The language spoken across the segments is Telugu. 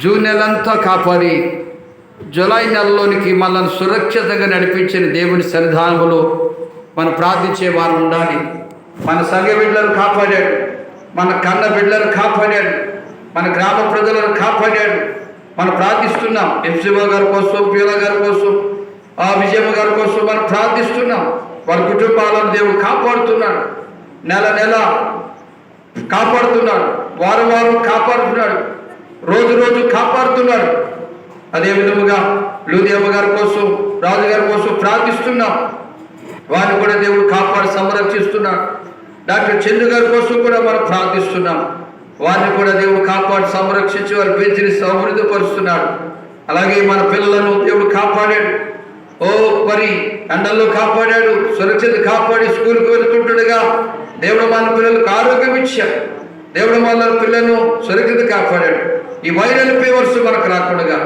జూన్ నెలంతా కాపాడి జూలై నెలలోనికి మనల్ని సురక్షితంగా నడిపించిన దేవుని సన్నిధానములో మనం ప్రార్థించే వారు ఉండాలి. మన సంఘ బిడ్డలను కాపాడాడు మన కన్న బిడ్డలను కాపాడాడు మన గ్రామ ప్రజలను కాపాడాడు. మనం ప్రార్థిస్తున్నాం ఎంసీఓ గారి కోసం పీల గారి కోసం ఆ విజయమ్మ గారి కోసం మనం ప్రార్థిస్తున్నాం. వారి కుటుంబాలను దేవుడు కాపాడుతున్నాడు. నెల నెల కాపాడుతున్నాడు వారం వారం కాపాడుతున్నాడు. రోజు రోజు కాపాడుతున్నాడు అదే విధముగా లూదియమ్మ గారి కోసం రాజుగారి కోసం ప్రార్థిస్తున్నాం. వారిని కూడా దేవుడు కాపాడి సంరక్షిస్తున్నాడు. డాక్టర్ చందు గారి కోసం కూడా మనం ప్రార్థిస్తున్నాం. వారిని కూడా దేవుడు కాపాడి సంరక్షించి వారి పెంచిని సమృద్ధి పరుస్తున్నాడు అలాగే మన పిల్లలను దేవుడు కాపాడాడు. ఓ మరి ఎండల్లో కాపాడాడు సురక్షిత కాపాడి స్కూల్కి వెళ్తుంటుండగా దేవుడు మన పిల్లలకు ఆరోగ్యం ఇచ్చాడు. దేవుడు మన పిల్లలను సురక్షిత కాపాడాడు. ఈ వైరల్ ఫీవర్స్ మనకు రాకుండా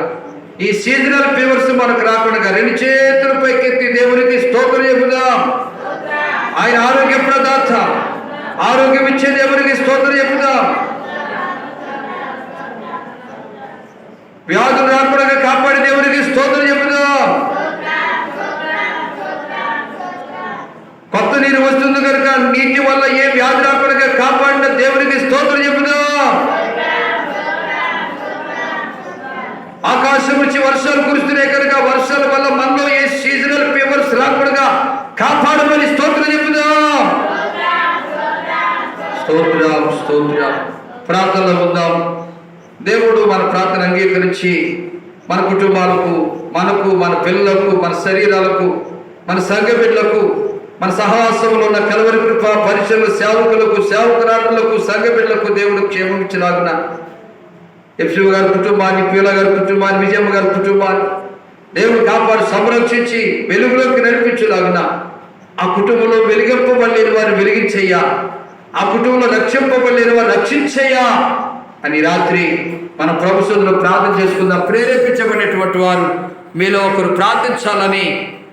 ఈ సీజనల్ ఫీవర్స్ మనకు రాకుండా రెండు చేతుల పైకెత్తి దేవునికి స్తోత్రం చెబుదాం ఆయన ఆరోగ్య ప్రదాత. ఆరోగ్యం ఇచ్చే దేవునికి స్తోత్రం చెబుదాం వ్యాధులు రాకుండా కాపాడే దేవునికి స్తోత్రం చెబుదాం కొత్త నీరు వస్తుంది కనుక నీటి వల్ల ఏ వ్యాధి రాకుండా కాపాడిన దేవునికి స్తోత్రం చెబుదాం ఆకాశం వచ్చి వర్షాలు కురుస్తున్నాయి కనుక వర్షాల వల్ల మనలో ఏ సీజనల్ ఫీవర్స్ రాకుండా కాపాడమని స్తోత్రం చెబుదాం స్తోత్రం స్తోత్రం. ప్రార్థనలో ఉందాం. దేవుడు మన ప్రార్థన అంగీకరించి మన కుటుంబాలకు మనకు మన పిల్లలకు మన శరీరాలకు మన సంఘ బిడ్డలకు మన సహవాసంలో ఉన్న కలవరి కృప పరిచయ సేవకులకు సేవకురాళ్ళకు సంఘ బిడ్డలకు దేవుడు క్షేమం ఇచ్చినాగున ఎఫ్సివ్ గారి కుటుంబాన్ని పీల గారి కుటుంబాన్ని విజయమ్మ గారి కుటుంబాన్ని దేవుడు కాపాడు సంరక్షించి వెలుగులోకి నడిపించులాగున ఆ కుటుంబంలో వెలిగింపబడలేని వారిని వెలిగించయ్యా. ఆ కుటుంబంలో రక్షింపబడలేని వారు రక్షించయ్యా అని రాత్రి మన ప్రభుత్వంలో ప్రార్థన చేసుకుందాం. ప్రేరేపించబడినటువంటి వారు మీలో ఒకరు ప్రార్థించాలని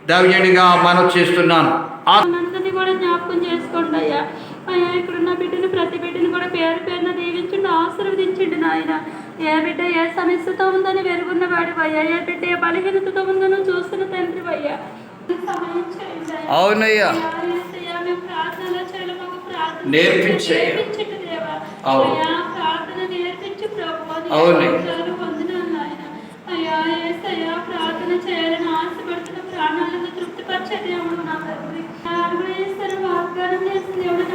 దావిజడిగా మనం చేస్తున్నాను. కూడా జ్ఞాపకం చేసుకోండి అయ్యా ఇక్కడున్న బిడ్డను ప్రతి బిడ్డను కూడా పేరు పేరున దీవించండి ఆశీర్వదించండి నాయన. ఏ బిడ్డ ఏ సమస్యతో ఉందని వెరుగున్న వాడి అయ్యా ఏ బిడ్డ ఏ బలహీనతతో ఉందనో చూస్తున్న తండ్రి అయ్యా సహాయం చేయండి అయ్యా. అవునయ్యా అయ్యా, యేసయ్యా, మేము ప్రార్థనలో చేయాలి, మాకు ప్రార్థన నేర్పించయ్యా. నేర్పించండి దేవా. అవును. అయ్యా, ప్రార్థన నేర్పించు ప్రభువా. నీ అవును. వందనాలు వందనాలు నాయన. అయ్యా యేసయ్యా, ప్రార్థన చేయాలని ఆశపడుతున్న ప్రాణాలను తృప్తిపరిచే దేవుడు నా తండ్రి వాగ్దానం చేసిన దేవుడు